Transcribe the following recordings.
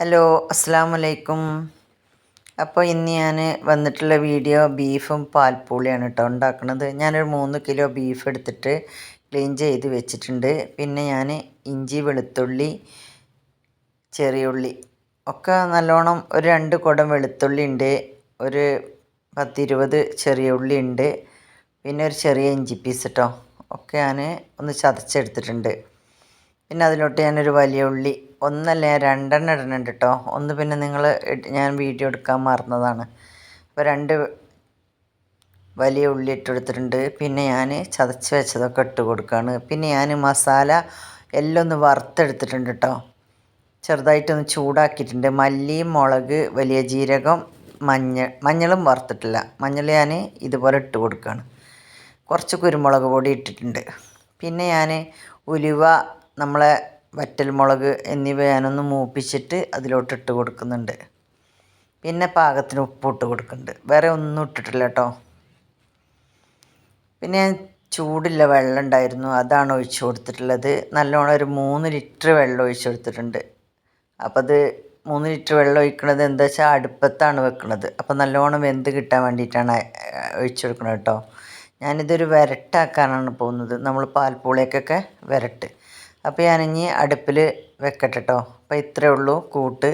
Hello അസ്സാം വലൈക്കും അപ്പോൾ ഇന്ന് ഞാൻ വന്നിട്ടുള്ള വീഡിയോ ബീഫും പാൽപ്പൂളിയാണ് കേട്ടോ ഉണ്ടാക്കുന്നത് ഞാനൊരു മൂന്ന് കിലോ ബീഫ് എടുത്തിട്ട് ക്ലീൻ ചെയ്ത് വെച്ചിട്ടുണ്ട്. പിന്നെ ഞാൻ ഇഞ്ചി വെളുത്തുള്ളി ചെറിയുള്ളി ഒക്കെ നല്ലോണം ഒരു രണ്ട് കുടം വെളുത്തുള്ളി ഉണ്ട് ഒരു പത്തിരുപത് ചെറിയ ഉള്ളി ഉണ്ട് പിന്നെ ഒരു ചെറിയ ഇഞ്ചി പീസ് കേട്ടോ ഒക്കെ ഞാൻ ഒന്ന് ചതച്ചെടുത്തിട്ടുണ്ട്. പിന്നെ അതിലോട്ട് ഞാനൊരു വലിയ ഉള്ളി. ഒന്നല്ല ഞാൻ രണ്ടെണ്ണം ഇടുന്നുണ്ട് കേട്ടോ ഒന്ന് പിന്നെ നിങ്ങൾ ഞാൻ വീഡിയോ എടുക്കാൻ മറന്നതാണ്. അപ്പോൾ രണ്ട് വലിയ ഉള്ളി ഇട്ടെടുത്തിട്ടുണ്ട് പിന്നെ ഞാൻ ചതച്ച് വെച്ചതൊക്കെ ഇട്ട് കൊടുക്കുകയാണ് പിന്നെ ഞാൻ മസാല എല്ലാം ഒന്ന് വറുത്തെടുത്തിട്ടുണ്ട് കേട്ടോ ചെറുതായിട്ടൊന്ന് ചൂടാക്കിയിട്ടുണ്ട്. മല്ലി മുളക് വലിയ ജീരകം മഞ്ഞൾ മഞ്ഞളും വറുത്തിട്ടില്ല. മഞ്ഞൾ ഞാൻ ഇതുപോലെ ഇട്ട് കൊടുക്കുകയാണ് കുറച്ച് കുരുമുളക് പൊടി ഇട്ടിട്ടുണ്ട്. പിന്നെ ഞാൻ ഉലുവ നമ്മളെ വറ്റൽമുളക് എന്നിവ ഞാനൊന്ന് മൂപ്പിച്ചിട്ട് അതിലോട്ട് ഇട്ട് കൊടുക്കുന്നുണ്ട്. പിന്നെ പാകത്തിന് ഉപ്പ് ഇട്ട് കൊടുക്കുന്നുണ്ട്. വേറെ ഒന്നും ഇട്ടിട്ടില്ല കേട്ടോ. പിന്നെ ചൂടില്ല വെള്ളം ഉണ്ടായിരുന്നു. അതാണ് ഒഴിച്ചു കൊടുത്തിട്ടുള്ളത്. നല്ലോണം ഒരു മൂന്ന് ലിറ്റർ വെള്ളം ഒഴിച്ചു കൊടുത്തിട്ടുണ്ട്. അപ്പോൾ അത് മൂന്ന് ലിറ്റർ വെള്ളം ഒഴിക്കണത് എന്താ വെച്ചാൽ അടുപ്പത്താണ് വെക്കുന്നത് അപ്പോൾ നല്ലോണം വെന്ത് കിട്ടാൻ വേണ്ടിയിട്ടാണ് ഒഴിച്ചു കൊടുക്കുന്നത് കേട്ടോ. ഞാനിതൊരു വരട്ടാക്കാനാണ് പോകുന്നത്. നമ്മൾ പാൽപ്പൂളേക്കൊക്കെ വരട്ട്. അപ്പോൾ ഞാനിനി അടുപ്പിൽ വെക്കട്ടെ കേട്ടോ അപ്പോൾ ഇത്രയേ ഉള്ളൂ. കൂട്ട്.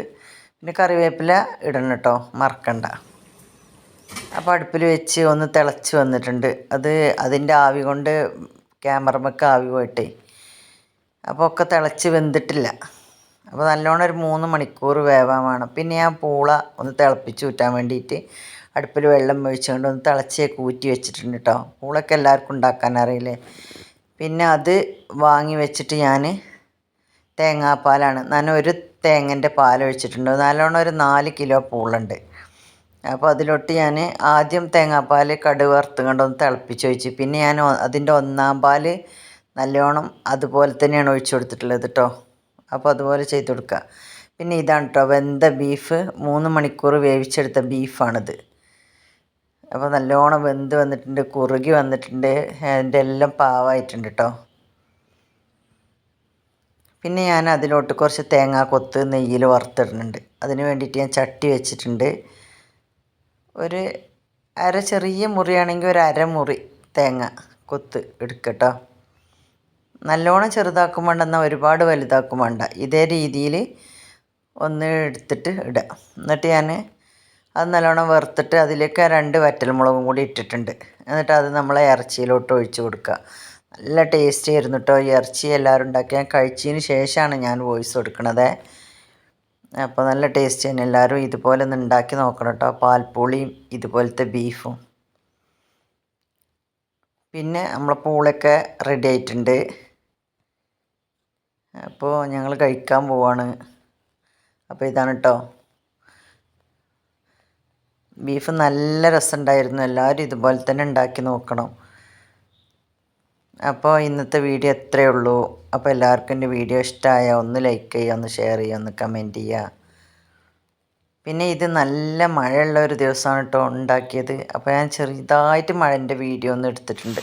പിന്നെ കറിവേപ്പില ഇടണം കേട്ടോ മറക്കണ്ട. അപ്പോൾ അടുപ്പിൽ വെച്ച് ഒന്ന് തിളച്ച് വന്നിട്ടുണ്ട്. അത് അതിന്റെ ആവി കൊണ്ട് ക്യാമറമൊക്കെ ആവി പോയിട്ടേ. അപ്പോൾ ഒക്കെ തിളച്ച് വെന്തിട്ടില്ല. അപ്പോൾ നല്ലോണം ഒരു മൂന്ന് മണിക്കൂർ വേവാൻ വേണം. പിന്നെ ഞാൻ പൂള ഒന്ന് തിളപ്പിച്ച് ഊറ്റാൻ വേണ്ടിയിട്ട് അടുപ്പിൽ വെള്ളം ഒഴിച്ചുകൊണ്ട് ഒന്ന് തിളച്ച് കൂറ്റി വെച്ചിട്ടുണ്ട് കേട്ടോ പൂളൊക്കെ എല്ലാവർക്കും ഉണ്ടാക്കാൻ അറിയില്ലേ? പിന്നെ അത് വാങ്ങി വെച്ചിട്ട് ഞാൻ തേങ്ങാപ്പാലാണ്. ഞാൻ ഒരു തേങ്ങന്റെ പാൽ ഒഴിച്ചിട്ടുണ്ട്. നല്ലോണം ഒരു നാല് കിലോ പൂളുണ്ട്. അപ്പോൾ അതിലോട്ട് ഞാൻ ആദ്യം തേങ്ങാപ്പാൽ കടുക് വറുത്ത് കൊണ്ടൊന്ന് തിളപ്പിച്ച് ഒഴിച്ച്. പിന്നെ ഞാൻ അതിന്റെ ഒന്നാം പാൽ നല്ലോണം അതുപോലെ തന്നെയാണ് ഒഴിച്ചു കൊടുത്തിട്ടുള്ളത് കേട്ടോ അപ്പോൾ അതുപോലെ ചെയ്ത് കൊടുക്കുക പിന്നെ ഇതാണ് കേട്ടോ വെന്ത ബീഫ്. മൂന്ന് മണിക്കൂർ വേവിച്ചെടുത്ത ബീഫാണിത്. അപ്പോൾ നല്ലോണം വെന്ത് വന്നിട്ടുണ്ട് കുറുകി വന്നിട്ടുണ്ട്. അതിന്റെ എല്ലാം പാവായിട്ടുണ്ട് കേട്ടോ പിന്നെ ഞാൻ അതിലോട്ട് കുറച്ച് തേങ്ങാ കൊത്ത് നെയ്യിൽ വറുത്തിടുന്നുണ്ട്. അതിന് വേണ്ടിയിട്ട് ഞാൻ ചട്ടി വെച്ചിട്ടുണ്ട്. ഒരു അര ചെറിയ മുറിയാണെങ്കിൽ ഒരു അരമുറി തേങ്ങ കൊത്ത് എടുക്കുക എടുക്കട്ടോ നല്ലോണം ചെറുതാക്കും വേണ്ട എന്നാൽ ഒരുപാട് വലുതാക്കും വേണ്ട. ഇതേ രീതിയിൽ ഒന്ന് എടുത്തിട്ട് ഇടുക എന്നിട്ട് ഞാൻ അത് നല്ലോണം വറുത്തിട്ട് അതിലേക്ക് രണ്ട് വറ്റൽമുളകും കൂടി ഇട്ടിട്ടുണ്ട്. എന്നിട്ട് അത് നമ്മൾ ഇറച്ചിയിലോട്ട് ഒഴിച്ച് കൊടുക്കുക. നല്ല ടേസ്റ്റി ആയിരുന്നു കേട്ടോ ഈ ഇറച്ചി എല്ലാവരും ഉണ്ടാക്കി. ഞാൻ കഴിച്ചതിന് ശേഷമാണ് ഞാൻ വോയിസ് കൊടുക്കണത്. അപ്പോൾ നല്ല ടേസ്റ്റ് തന്നെ. എല്ലാവരും ഇതുപോലെ ഒന്ന് ഉണ്ടാക്കി നോക്കണം കേട്ടോ പാൽപ്പൂളിയും ഇതുപോലത്തെ ബീഫും. പിന്നെ നമ്മളെ പൂളൊക്കെ റെഡി ആയിട്ടുണ്ട്. അപ്പോൾ ഞങ്ങൾ കഴിക്കാൻ പോവാണ്. അപ്പോൾ ഇതാണ് കേട്ടോ ബീഫ് നല്ല രസമുണ്ടായിരുന്നു എല്ലാവരും ഇതുപോലെ തന്നെ ഉണ്ടാക്കി നോക്കണം. അപ്പോൾ ഇന്നത്തെ വീഡിയോ എത്രയേ ഉള്ളൂ അപ്പോൾ എല്ലാവർക്കും എന്റെ വീഡിയോ ഇഷ്ടമായ ഒന്ന് ലൈക്ക് ചെയ്യുക ഒന്ന് ഷെയർ ചെയ്യുക ഒന്ന് കമന്റ് ചെയ്യുക. പിന്നെ ഇത് നല്ല മഴയുള്ള ഒരു ദിവസമാണ് കേട്ടോ ഉണ്ടാക്കിയത്. അപ്പോൾ ഞാൻ ചെറുതായിട്ട് മഴന്റെ വീഡിയോ ഒന്ന് എടുത്തിട്ടുണ്ട്.